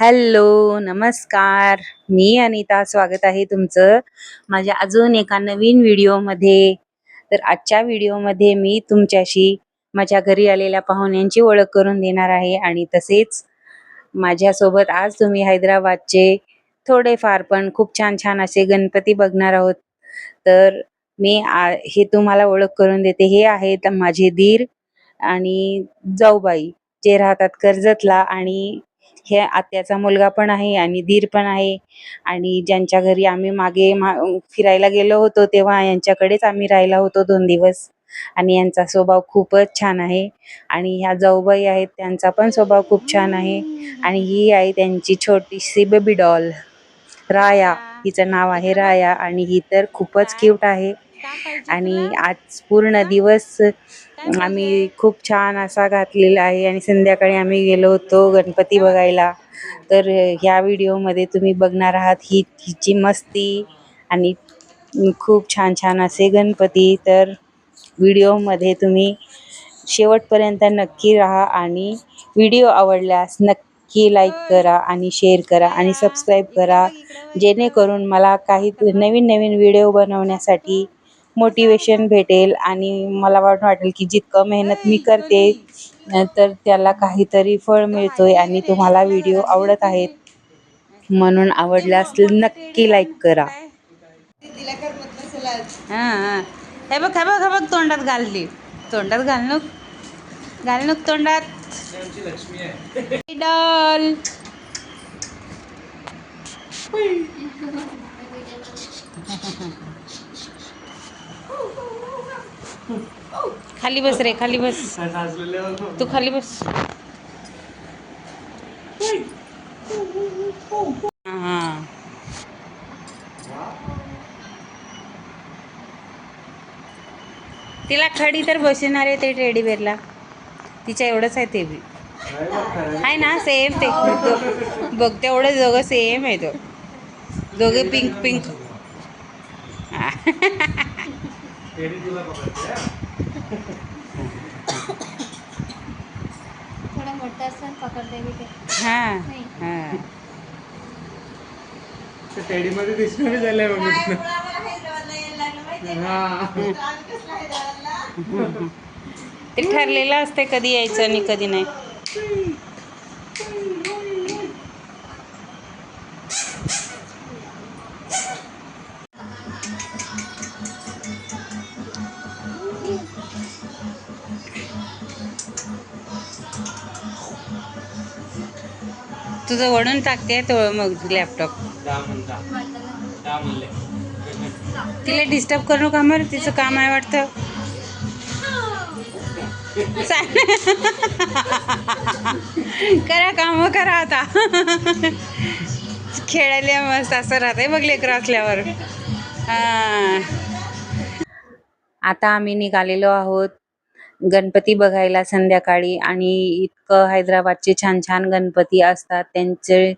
Hello नमस्कार. मी अनिता स्वागत आहे तुमचं माझ्या अजून एका नवीन व्हिडिओमध्ये. तर आजच्या व्हिडिओमध्ये मी तुमच्याशी माझ्या घरी आलेल्या पाहुण्यांची ओळख करून देणार आहे आणि तसेच माझ्यासोबत आज तुम्ही हैदराबादचे थोडेफार पण खूप छान छान असे गणपती बघणार आहोत. तर मी आ हे तुम्हाला ओळख करून देते. हे आहेत माझे दीर आणि जाऊबाई. जे राहतात कर्जतला आणि हे आत्याचा मुलगा पण आहे आणि दीर पण आहे. आणि ज्यांच्या घरी आम्ही मागे मा फिरायला गेलो होतो तेव्हा यांच्याकडेच आम्ही राहिला होतो दोन दिवस. आणि यांचा स्वभाव खूपच छान आहे. आणि ह्या जाऊबाई आहेत त्यांचा पण स्वभाव खूप छान आहे. आणि ही आहे त्यांची छोटीशी बेबी डॉल राया हिचं नाव आहे राया आणि ही तर खूपच क्यूट आहे. आणि आज पूर्ण दिवस आम्ही खूप छान असा घातलेला आहे आणि संध्याकाळी आम्ही गेलो होतो गणपती बघायला. तर ह्या व्हिडिओमध्ये तुम्ही बघणार आहात ही हिची मस्ती आणि खूप छान छान असे गणपती. तर व्हिडिओमध्ये तुम्ही शेवटपर्यंत नक्की राहा आणि व्हिडिओ आवडल्यास नक्की लाईक करा आणि शेअर करा आणि सबस्क्राईब करा. जेणेकरून मला काही नवीन नवीन व्हिडिओ बनवण्यासाठी मोटिवेशन भेटेल आणि मला वाट वाटेल की जितकं मेहनत मी करते तर त्याला काहीतरी फळ मिळतो आहे आणि तुम्हाला व्हिडिओ आवडत आहेत. म्हणून आवडल्यास नक्की लाईक करा. हे बघ हे बघ हे बघ तोंडात घालली. तोंडात घालणूक? नुक घाल नुक तोंडात? डॉल खाली बस रे खाली बस. तू खाली बस. हा. तिला खडी तर बसणार आहे ते टेडी बेरला तिच्या एवढंच आहे ते बी. आहे ना सेम ते. बघ तेवढं दोघं सेम आहे तो. दोघे पिंक पिंक थोडा मोठा असं पकडते मी ते. हा हा. टेडी मध्ये दिसणार झालंय बघ. ते ठरलेलं असते कधी यायचं आणि कधी नाही. तुझं वडून टाकते तो मग लॅपटॉप तिला डिस्टर्ब करू नका मर तिचं काम आहे वाटतं. करा काम करा आता. खेळायला मस्त असं राहते बघ लेकरं असल्यावर. आता आम्ही निघालेलो आहोत. गणपती बघायला संध्याकाळी आणि इतकं हैदराबादचे छान छान गणपती असतात. त्यांचे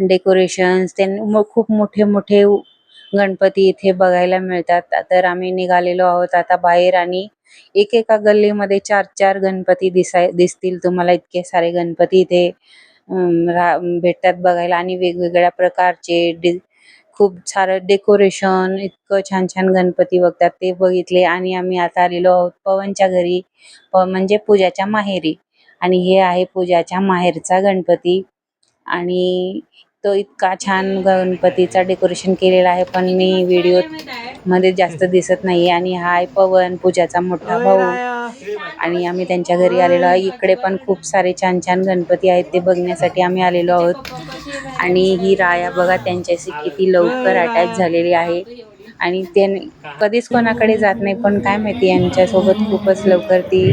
डेकोरेशन्स त्यां खूप मोठे मोठे गणपती इथे बघायला मिळतात. तर आम्ही निघालेलो आहोत आता बाहेर आणि एकेका गल्लीमध्ये चार चार गणपती दिसाय दिसतील. तुम्हाला इतके सारे गणपती इथे अं, रा भेटतात बघायला आणि वेगवेगळ्या प्रकारचे डि खूप सारं डेकोरेशन इतकं छान छान गणपती बघतात ते बघितले. आणि आम्ही आता आलेलो आहोत पवनच्या घरी प म्हणजे पूजाच्या माहेरी. आणि हे आहे पूजाच्या माहेरचा गणपती. आणि तो इतका छान गणपतीचा डेकोरेशन केलेला आहे. पण मी व्हिडिओमध्ये जास्त दिसत नाही आणि हा आहे पवन पूजाचा मोठा भाऊ. आणि आम्ही त्यांच्या घरी आलेलो आहे. इकडे पण खूप सारे छान छान गणपती आहेत ते बघण्यासाठी आम्ही आलेलो आहोत. आणि ही राया बघा त्यांच्याशी किती लवकर अटॅच झालेली आहे. आणि ते कधीच कोणाकडे जात नाही पण काय माहिती यांच्यासोबत खूपच लवकर ती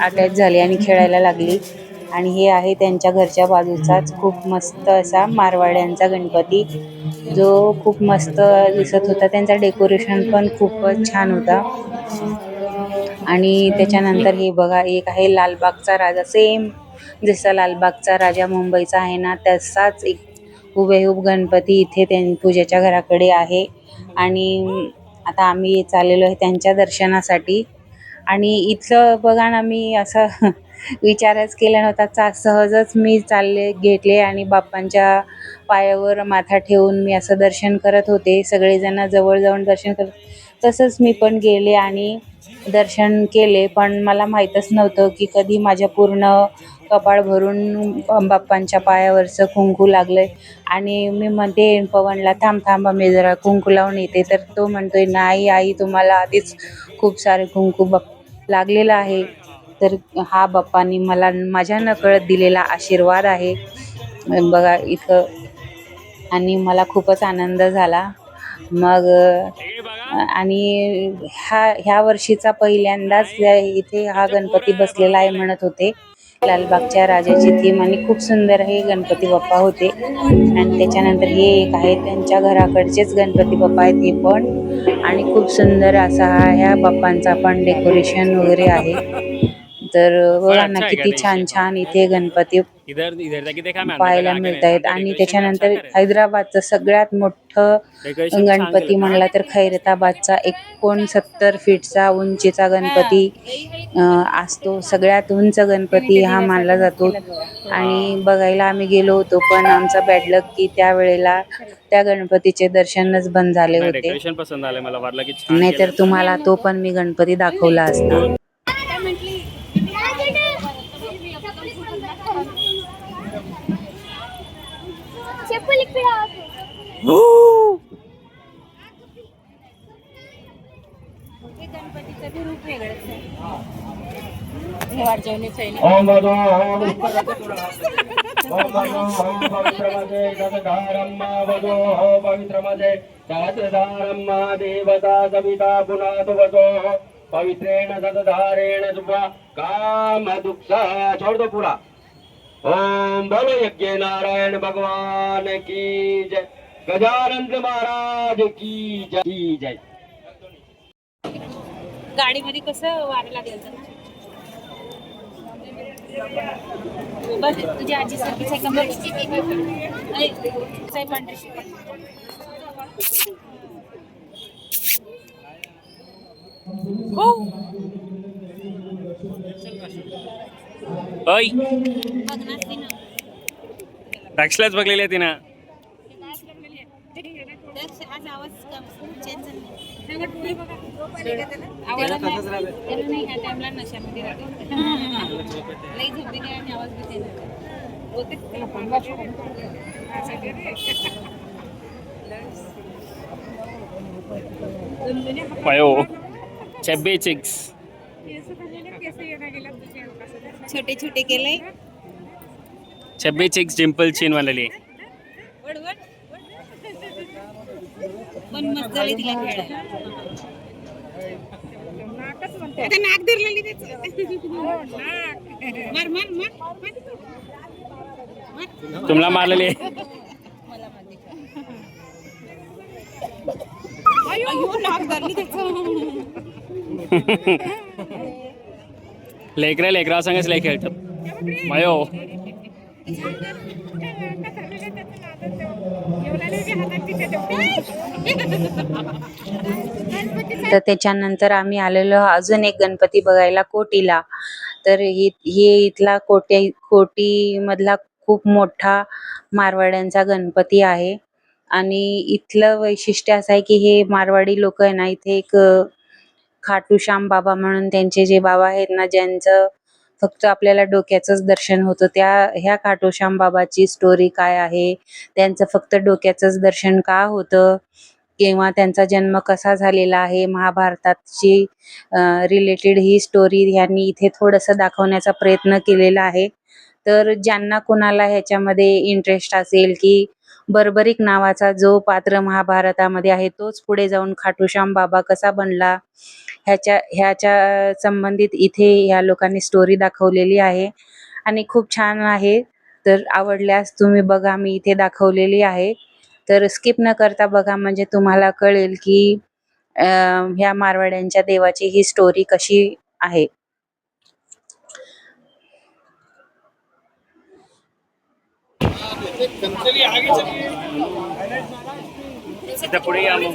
अटॅच झाली आणि खेळायला लागली. आणि हे आहे त्यांच्या घरच्या बाजूचाच खूप मस्त असा मारवाड्यांचा गणपती. जो खूप मस्त दिसत होता. त्यांचा डेकोरेशन पण खूपच छान होता. आणि त्याच्यानंतर हे बघा एक आहे लालबागचा राजा. सेम जसा लालबागचा राजा मुंबईचा आहे ना तसाच एक हुबेहूब गणपती इथे त्यां पूजेच्या घराकडे आहे. आणि आता आम्ही चाललेलो आहे त्यांच्या दर्शनासाठी. आणि इथलं बघा ना मी असं विचारच केला नव्हता. चा सहजच मी चालले घेतले आणि बाप्पांच्या पायावर माथा ठेवून मी असं दर्शन करत होते. सगळेजण जवळ जाऊन दर्शन करत तसंच मी पण गेले आणि दर्शन केले. पण मला माहीतच नव्हतं की कधी माझ्या पूर्ण कपाळ भरून बाप्पांच्या पायावरचं कुंकू लागलंय. आणि मी म्हणते पवनला थांब थांबा मी जरा कुंकू लावून येते. तर तो म्हणतोय नाही आई तुम्हाला आधीच खूप सारे कुंकू बाप लागलेला आहे. तर हा बाप्पांनी मला माझ्या नकळत दिलेला आशीर्वाद आहे. बघा इथं. आणि मला खूपच आनंद झाला. मग आणि हा ह्या वर्षीचा पहिल्यांदाच इथे हा गणपती बसलेला आहे म्हणत होते. लालबागच्या राजाची थीम आणि खूप सुंदर हे गणपती बाप्पा होते. आणि त्याच्यानंतर हे एक आहे त्यांच्या घराकडचेच गणपती बाप्पा आहेत हे पण. आणि खूप सुंदर असा हा ह्या बाप्पांचा पण डेकोरेशन वगैरे आहे. तर बघा ना किती छान छान इथे गणपती इधर इधर जाके देखा मैं पाहायला मिळत आहेत. आणि त्याच्यानंतर हैदराबादचं सगळ्यात मोठं गणपती म्हणला तर खैरताबादचा एकोणसत्तर फीटचा उंचीचा गणपती असतो. सगळ्यात उंच गणपती हा मानला जातो. आणि बघायला आम्ही गेलो होतो पण आमचा बॅडलक की त्यावेळेला त्या गणपतीचे दर्शनच बंद झाले होते. नाहीतर. तुम्हाला तो पण मी गणपती दाखवला असता. દેવતા કવિતા પુનાતુ વસો પવિત્રેણ સતધારેણ શુભ કામ દુઃખ છોડ દો પૂરા ओम बोलो यज्ञ नारायण भगवान की जय। गजानंद महाराज की जय। की जय। गाडीमध्ये कसं वारं लागलं बघ तुझ्या आजी सारखीच आहे कंबर अरे, अय ओय. ना दक्षलाच बघलेली आहे तिनं. दक्ष, आवाज कम चेंज नाही. आणि आवाज छब्बे चिक्स छोटे छोटे केले छब्बे चिक्स डिम्पल चीन वड पण मस्त झाली तिला खेळायला. आता नाक धरलेली त्याचं. मार मार मार तुम्हाला मारलेली. आहे मला मध्ये अयो नाक धरली त्याचं. लेकरे लेकरा संगच लय खेळतात. मयो. तर त्याच्यानंतर आम्ही आलेलो अजून एक गणपती बघायला कोटीला. तर ही हे इथला कोटी कोटी मधला खूप मोठा मारवाड्यांचा गणपती आहे. आणि इथलं वैशिष्ट्य असं आहे की हे मारवाडी लोक आहे ना इथे एक खाटू श्याम बाबा म्हणून त्यांचे जे बाबा आहेत ना ज्यांचं फक्त आपल्याला डोक्याचंच दर्शन होतं त्या ह्या खाटू श्याम बाबाची स्टोरी काय आहे? त्यांचं फक्त डोक्याचंच दर्शन का होतं? किंवा त्यांचा जन्म कसा झालेला आहे? महाभारताची रिलेटेड ही स्टोरी ह्यांनी इथे थोडंसं दाखवण्याचा प्रयत्न केलेला आहे. तर ज्यांना कोणाला ह्याच्यामध्ये इंटरेस्ट असेल की बर्बरीक नावाचा जो पात्र महाभारतामध्ये आहे तोच पुढे जाऊन खाटूश्याम बाबा कसा बनला? ह्याच्या ह्याच्या संबंधित इथे ह्या लोकांनी स्टोरी दाखवलेली आहे. आणि खूप छान आहे. तर आवडल्यास तुम्ही बघा मी इथे दाखवलेली आहे. तर स्किप न करता बघा म्हणजे तुम्हाला कळेल की ह्या मारवाड्यांच्या देवाची ही स्टोरी कशी आहे. इथं पुढे या मग.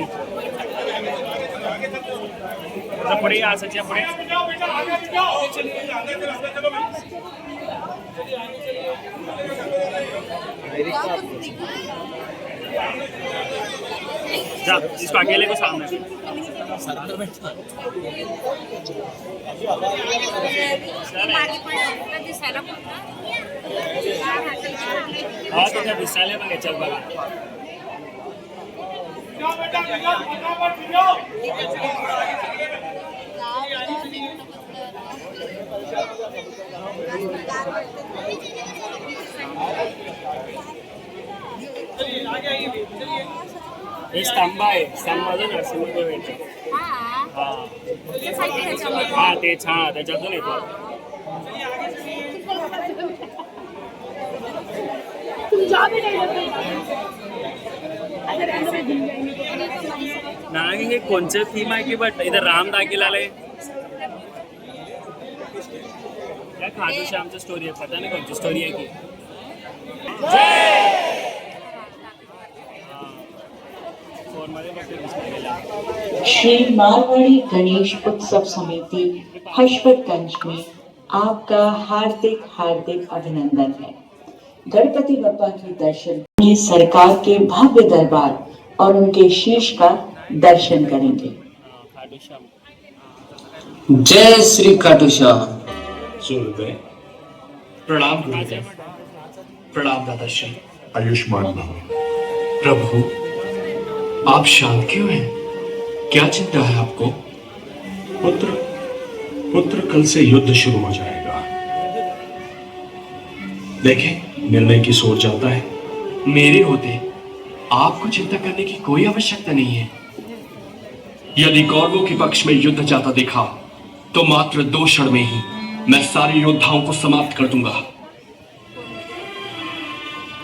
जरा पुढे या सचिया पुढे. जा इसको अकेले को सामने. दिसायला. हा तुझ्या दिसायला पण याच्यात बघा. हे स्तंभ आहे. स्तंभाचं नरसिंहदेव येतो हा. हा. हा तेच हा त्याच्यातून येतो. नाही हे कोणचं थीम आहे की बट इथं राम दाखील आलंय या खाटू श्यामची स्टोरी आहे पता नाही कोणची स्टोरी आहे की। केला. श्री मारवाड़ी गणेश उत्सव समिति हर्षवतगंज में आपका हार्दिक हार्दिक अभिनंदन है। गणपति बप्पा के दर्शन ये सरकार के भव्य दरबार और उनके शीश का दर्शन करेंगे। जय श्री खाटू श्याम प्रणाम गुरुदेव। प्रणाम दादाश्री। आयुष्मान भव। प्रभु आप शांत क्यों हैं? क्या चिंता है आपको? पुत्र पुत्र कल से युद्ध शुरू हो जाएगा। देखें निर्णय की सोच जाता है। मेरे होते, आपको चिंता करने की कोई आवश्यकता नहीं है। यदि कौरवों के पक्ष में युद्ध जाता देखा तो मात्र दो क्षण में ही मैं सारे योद्धाओं को समाप्त कर दूँगा।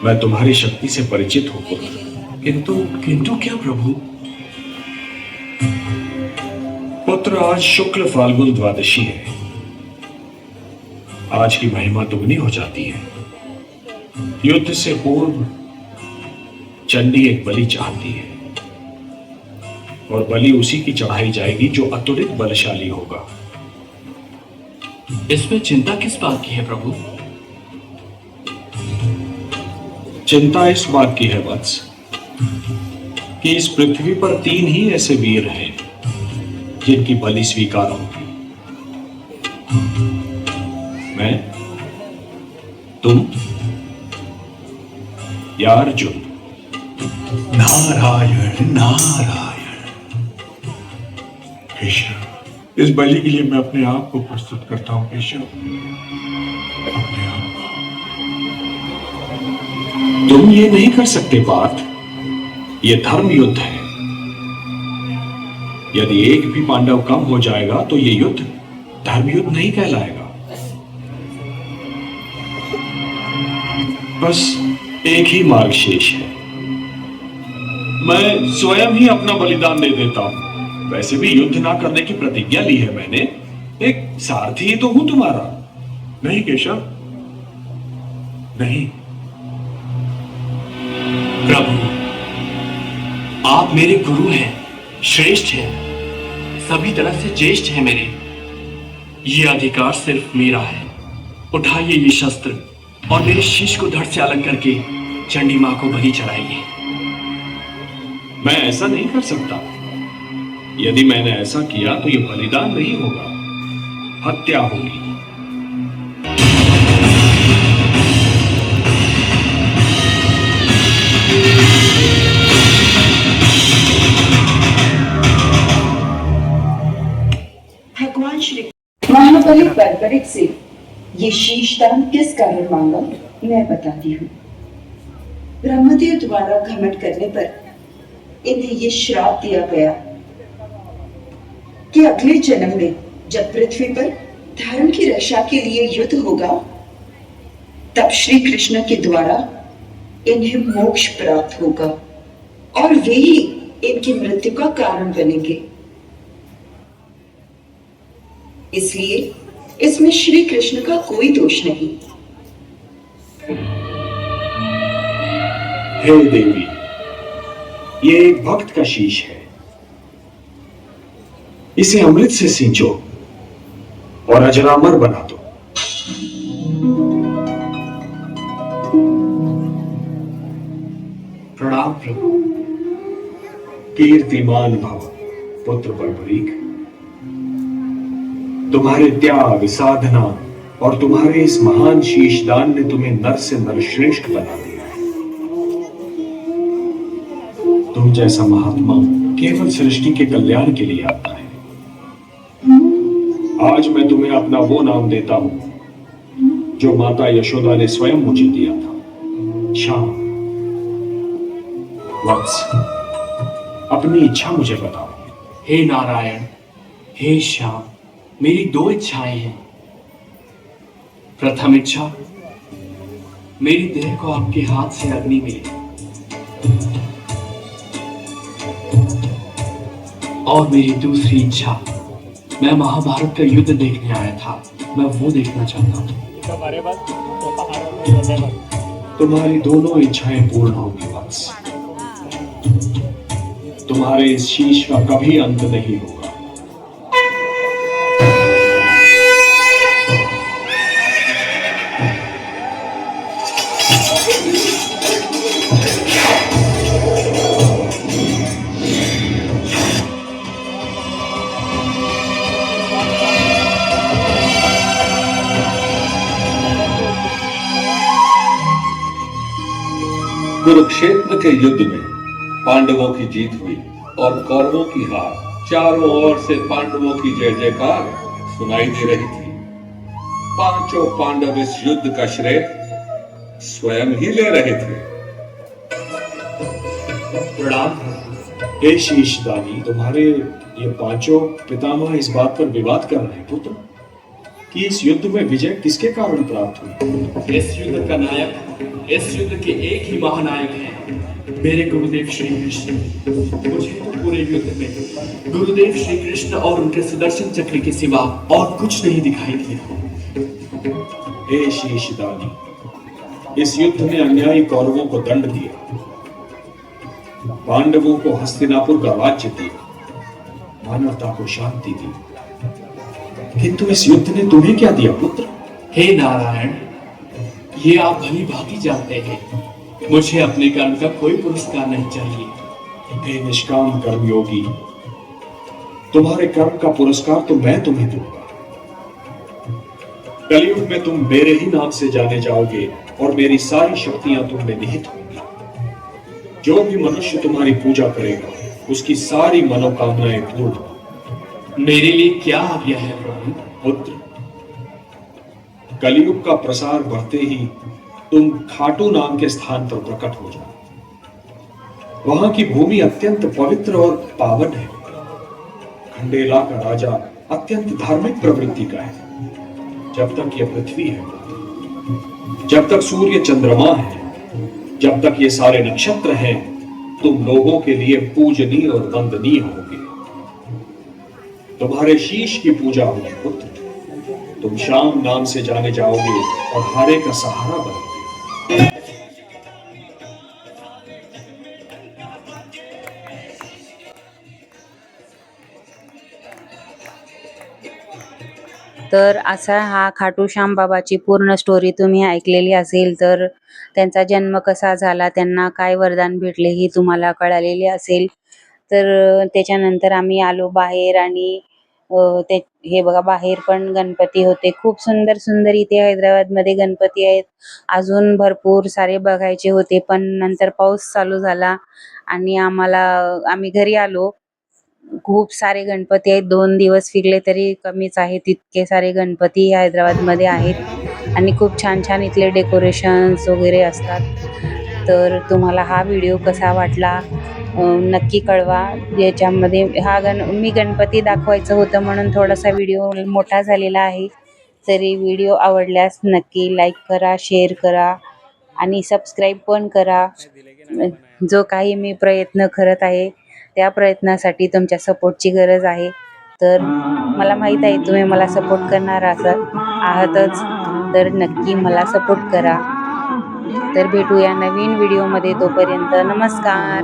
मैं तुम्हारी शक्ति से परिचित हूँ किंतु किंतु क्या प्रभु? पुत्र, आज शुक्ल फाल्गुन द्वादशी है। आज की महिमा दुगनी हो जाती है। युद्ध से पूर्व चंडी एक बलि चाहती है। और बलि उसी की चढ़ाई जाएगी जो अतुलित बलशाली होगा। इसमें चिंता किस बात की है प्रभु? चिंता इस बात की है वत्स कि इस पृथ्वी पर तीन ही ऐसे वीर हैं जिनकी बलि स्वीकार होगी। मैं तुम या अर्जुन नारायण नारायण केशव इस बलि के लिए मैं अपने आप को प्रस्तुत करता हूँ केशव अपने आप को। तुम ये नहीं कर सकते बात। ये धर्म युद्ध है। यदि एक भी पांडव कम हो जाएगा तो ये युद्ध धर्म युद्ध नहीं कहलाएगा। बस एक ही मार्ग शेष है। मैं स्वयं ही अपना बलिदान दे देता हूँ। वैसे भी युद्ध ना करने की प्रतिज्ञा ली है मैंने। एक सारथी तो हूँ तुम्हारा। नहीं, केशव। नहीं। प्रभु, आप मेरे गुरु हैं, श्रेष्ठ हैं। सभी तरह से ज्येष्ठ हैं मेरे। ये अधिकार सिर्फ़ मेरा है। उठाइए ये शस्त्र और मेरे शीश को धड़ से अलग करके चंडी माँ को बलि चढ़ाइए मैं ऐसा नहीं कर सकता। यदि मैंने ऐसा किया तो यह बलिदान नहीं होगा। हत्या होगी। भगवान श्री महाबली बर्बरिक से ये शीश दान किस कारण मांगा मैं बताती हूँ। ब्रह्मदेव द्वारा घमंड करने पर इन्हें ये श्राप दिया गया कि अगले जन्म में जब पृथ्वी पर धर्म की रक्षा के लिए युद्ध होगा, तब श्री कृष्ण के द्वारा इन्हें मोक्ष प्राप्त होगा और वे ही इनकी मृत्यु का कारण बनेंगे। इसलिए इसमें श्री कृष्ण का कोई दोष नहीं। हे देवी ये एक भक्त का शीश है। इसे अमृत से सींचो और अजरामर बना दो। प्रणाम प्रभु। कीर्तिमान भव पुत्र बर्बरीक तुम्हारे त्याग, साधना और तुम्हारे इस महान शीश दान ने तुम्हें नर से नर श्रेष्ठ बना दिया। है जैसा महात्मा केवल सृष्टि के कल्याण के लिए आता है। आज मैं तुम्हें अपना वो नाम देता हूँ, जो माता यशोदा ने स्वयं मुझे दिया था। श्याम। वत्स, अपनी इच्छा मुझे बताओ। हे नारायण, हे श्याम, मेरी दो इच्छाएँ हैं। प्रथम इच्छा, मेरी देह को आपके हाथ से अग्नि मिले। और मेरी दूसरी इच्छा। मैं महाभारत का युद्ध देखने आया था। मैं वो देखना चाहता हूँ तुम्हारी दोनों इच्छाएँ पूर्ण होंगी, बस। तुम्हारे इस शीश का कभी अंत नहीं होगा। कुरुक्षेत्र के युद्ध में पांडवों की जीत हुई और कौरवों की हार चारों ओर से पांडवों की जय जयकार सुनाई दे रही थी। पाँचों पांडव इस युद्ध का श्रेय स्वयं ही ले रहे थे। प्रणाम। तुम्हारे ये पाँचों पितामह इस बात पर विवाद कर रहे हैं, पुत्र। कि इस युद्ध में विजय किसके कारण प्राप्त हुई? इस युद्ध का नायक इस युद्ध के एक ही महानायक है। मेरे गुरुदेव श्री कृष्ण। मुझे तो पूरे युद्ध में गुरुदेव श्री कृष्ण और उनके सुदर्शन चक्र के सिवा और कुछ नहीं दिखाई दिया। शीशदानी इस युद्ध में अन्यायी कौरवों को दंड दिया। पांडवों को हस्तिनापुर का राज्य दिया। मानवता को शांति दी। किंतु इस युद्ध ने तुम्हें क्या दिया, पुत्र? हे नारायण, ये आप भली भांति जानते हैं। मुझे अपने कर्म का कोई पुरस्कार नहीं चाहिए। हे निष्काम कर्मयोगी, तुम्हारे कर्म का पुरस्कार तो मैं तुम्हें दूँगा। कलयुग में तुम मेरे ही नाम से जाने जाओगे और मेरी सारी शक्तियाँ तुम में निहित होंगी। जो भी मनुष्य तुम्हारी पूजा करेगा, उसकी सारी मनोकामनाएँ पूर्ण होंगी। मेरे लिए क्या आज्ञा है, प्रभु पुत्र? कलयुग का प्रसार बढ़ते ही तुम खाटू नाम के स्थान पर प्रकट हो जाओ। वहाँ की भूमि अत्यंत पवित्र और पावन है। खंडेला का राजा अत्यंत धार्मिक प्रवृत्ति का है। जब तक यह पृथ्वी है, जब तक सूर्य चंद्रमा है, जब तक ये सारे नक्षत्र हैं, तुम लोगों के लिए पूजनीय और वंदनीय होगे। तुम्हारे शीश की पूजा होगी पुत्र। तुम श्याम नाम से जाने जाओगे और हारे का सहारा बनोगे तर असा हा खाटू श्याम बाबाची पूर्ण स्टोरी तुम्ही ऐकलेली असेल तर त्यांचा जन्म कसा झाला त्यांना काय वरदान भेटले ही तुम्हाला कळालेली असेल. तर त्याच्यानंतर आम्ही आलो बाहेर आणि ते हे बघा बाहेर पण गणपती होते. खूप सुंदर सुंदर इथे हैदराबादमध्ये गणपती आहेत. अजून भरपूर सारे बघायचे होते पण नंतर पाऊस चालू झाला आणि आम्हाला आम्ही घरी आलो. खूप सारे गणपती आहेत. दोन दिवस फिरले तरी कमीच आहेत. तितके सारे गणपती हैदराबादमध्ये आहेत आणि खूप छान छान इथले डेकोरेशन्स वगैरे असतात. तर तुम्हाला हा व्हिडिओ कसा वाटला? नक्की कळवा. याच्यामध्ये हा गण मी गणपती दाखवायचं होतं म्हणून थोडासा व्हिडिओ मोठा झालेला आहे. तरी व्हिडिओ आवडल्यास नक्की लाईक करा शेअर करा आणि सबस्क्राईब पण करा. जो काही मी प्रयत्न करत आहे त्या प्रयत्नासाठी तुमच्या सपोर्टची गरज आहे. तर मला माहीत आहे तुम्ही मला सपोर्ट करणार असं आहातच. तर नक्की मला सपोर्ट करा. तर भेटूया नवीन व्हिडिओमध्ये तोपर्यंत. नमस्कार.